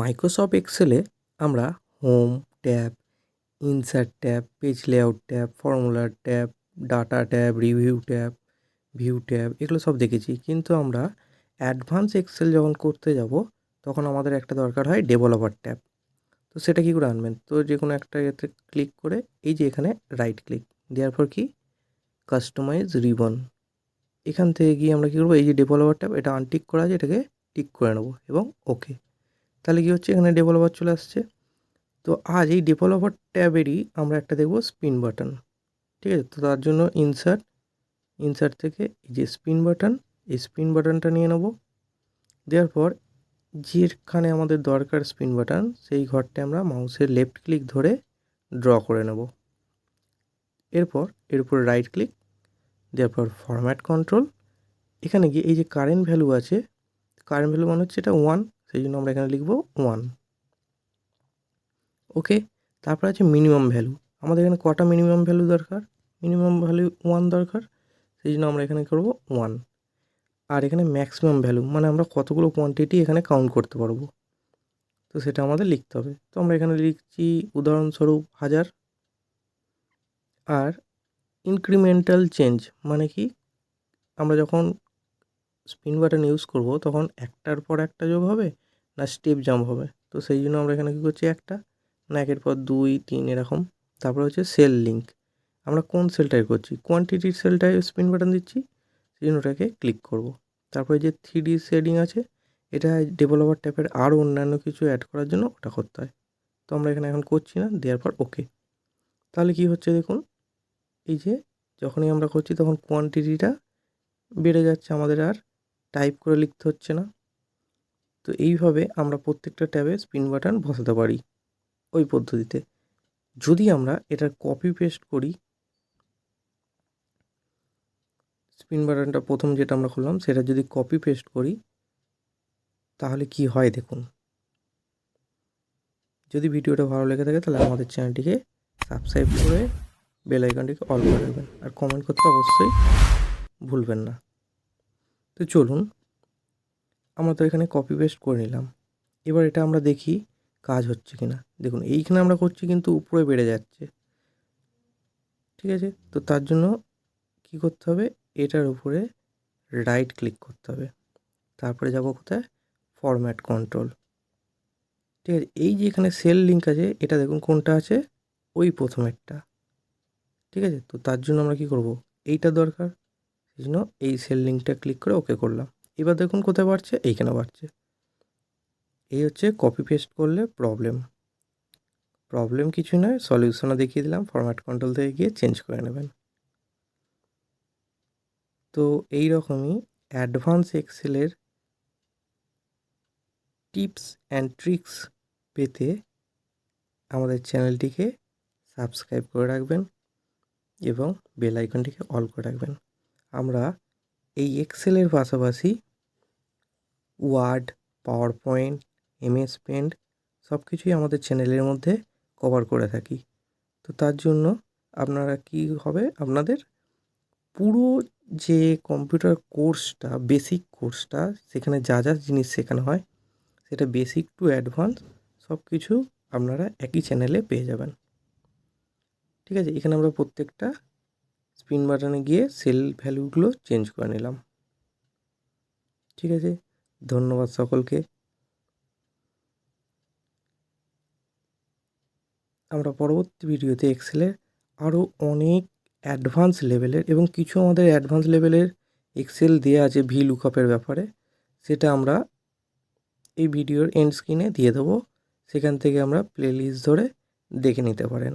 Microsoft এক্সেলে আমরা home tab insert tab page layout tab ফর্মুলার tab data tab review tab view tab এগুলো সব দেখেছি। কিন্তু আমরা অ্যাডভান্স এক্সেল যখন করতে যাব, তখন আমাদের একটা দরকার হয় ডেভেলপার ট্যাব তো সেটা কী করে আনবেন? তো যে কোনো একটা এতে ক্লিক করে এই যে এখানে রাইট ক্লিক দেওয়ার পর কি? কাস্টমাইজ রিবন এখান থেকে গিয়ে আমরা কী করব? এই যে ডেভেলপার ট্যাব এটা আনটিক করা আছে, এটাকে টিক করে নেব এবং ওকে তাহলে কী হচ্ছে? এখানে ডেভেলপার চলে আসছে। তো আজ এই ডেভেলপার ট্যাবেরই আমরা একটা দেখব স্পিন বাটন ঠিক আছে? তো তার জন্য ইনসার্ট ইনসার্ট থেকে এই যে স্পিন বাটন এই স্পিন বাটনটা নিয়ে নেব। দেওয়ার পর যেখানে আমাদের দরকার স্পিন বাটন সেই ঘরটা আমরা মাউসের লেফট ক্লিক ধরে ড্র করে নেব। এরপর এর উপর রাইট ক্লিক দেওয়ার পর ফরম্যাট কন্ট্রোল এখানে গিয়ে এই যে কারেন্ট ভ্যালু আছে কারেন্ট ভ্যালু মানে হচ্ছে এটা ওয়ান সেই জন্য আমরা এখানে লিখব ওয়ান ওকে তারপর আছে মিনিমাম ভ্যালু আমাদের এখানে কটা মিনিমাম ভ্যালু দরকার? মিনিমাম ভ্যালু ওয়ান দরকার। সেই জন্য আমরা এখানে করব ওয়ান আর এখানে ম্যাক্সিমাম ভ্যালু মানে আমরা কতগুলো কোয়ান্টিটি এখানে কাউন্ট করতে পারব? তো সেটা আমাদের লিখতে হবে। তো আমরা এখানে লিখছি উদাহরণস্বরূপ হাজার। আর ইনক্রিমেন্টাল চেঞ্জ মানে কি? আমরা যখন স্পিন বাটন ইউজ করব, তখন একটার পর একটা যোগ হবে। না স্টেপ জাম্প হবে। তো সেই জন্য আমরা এখানে কী করছি একটা, না একের পর দুই, তিন এরকম। তারপরে হচ্ছে সেল লিঙ্ক আমরা কোন সেলটায় করছি? কোয়ান্টিটির সেলটায় স্পিন বাটন দিচ্ছি, সেই জন্য ওটাকে ক্লিক করব। তারপরে যে থ্রি ডি শেডিং আছে, এটা ডেভেলপার ট্যাপের আরও অন্যান্য কিছু অ্যাড করার জন্য ওটা করতে হয়। তো আমরা এখানে এখন করছি না, দেওয়ার পর ওকে তাহলে কি হচ্ছে দেখুন, এই যে যখনই আমরা করছি তখন কোয়ান্টিটিটা বেড়ে যাচ্ছে, আমাদের আর টাইপ করে লিখতে হচ্ছে না। তো এইভাবে আমরা প্রত্যেকটা ট্যাবে স্পিন বাটন বসাতে পারি ওই পদ্ধতিতে। যদি আমরা এটার কপি পেস্ট করি স্পিন বাটনটা প্রথম যেটা আমরা খুললাম, সেটা যদি কপি পেস্ট করি, তাহলে কি হয় দেখুন। যদি ভিডিওটা ভালো লেগে থাকে তাহলে আমাদের চ্যানেলটিকে সাবস্ক্রাইব করে বেল আইকনটিকে অল করে রাখবেন। আর কমেন্ট করতে অবশ্যই ভুলবেন না। তো চলুন আমরা তো এখানে কপি পেস্ট করে নিলাম। এবার এটা আমরা দেখি কাজ হচ্ছে কি না দেখুন, এইখানে আমরা করছি কিন্তু উপরে বেড়ে যাচ্ছে। ঠিক আছে? তো তার জন্য কি করতে হবে? এটার উপরে রাইট ক্লিক করতে হবে। তারপরে যাব কোথায়? ফরম্যাট কন্ট্রোল ঠিক আছে? এই যে এখানে সেল লিঙ্ক আছে, এটা দেখুন কোনটা আছে? ওই প্রথমেরটা। ঠিক আছে? তো তার জন্য আমরা কি করব? এইটা দরকার। সেই জন্য এই সেল লিঙ্কটা ক্লিক করে ওকে করলাম। এবার দেখুন কোথায় বাড়ছে? এইখানে বাড়ছে। এই হচ্ছে কপি পেস্ট করলে প্রবলেম প্রবলেম কিছু নয় সলিউশনও দেখিয়ে দিলাম ফরম্যাট কন্ট্রোল থেকে গিয়ে চেঞ্জ করে নেবেন। তো এই রকমই অ্যাডভান্স এক্সেলের টিপস অ্যান্ড ট্রিক্স পেতে আমাদের চ্যানেলটিকে সাবস্ক্রাইব করে রাখবেন এবং বেল আইকনটিকে অল করে রাখবেন। আমরা এই এক্সেলের পাশাপাশি Word PowerPoint MS Paint সব কিছুই আমাদের চ্যানেলের মধ্যে কভার করে থাকি। তো তার জন্য আপনারা কি হবে? আপনাদের পুরো যে কম্পিউটার কোর্সটা বেসিক কোর্সটা সেখানে যা যা জিনিস শেখানো হয়, সেটা বেসিক টু অ্যাডভান্স সব কিছু আপনারা একই চ্যানেলে পেয়ে যাবেন। ঠিক আছে? এখানে আমরা প্রত্যেকটা স্পিন বাটনে গিয়ে সেল ভ্যালুগুলো চেঞ্জ করে নিলাম। ঠিক আছে? ধন্যবাদ সকলকে। আমরা পরবর্তী ভিডিওতে এক্সেলের আরও অনেক অ্যাডভান্স লেভেলের এবং কিছু আমাদের অ্যাডভান্স লেভেলের এক্সেল দেওয়া আছে ভি লুকআপের ব্যাপারে, সেটা আমরা এই ভিডিওর এন্ড স্ক্রিনে দিয়ে দেবো। সেখান থেকে আমরা প্লেলিস্ট ধরে দেখে নিতে পারেন।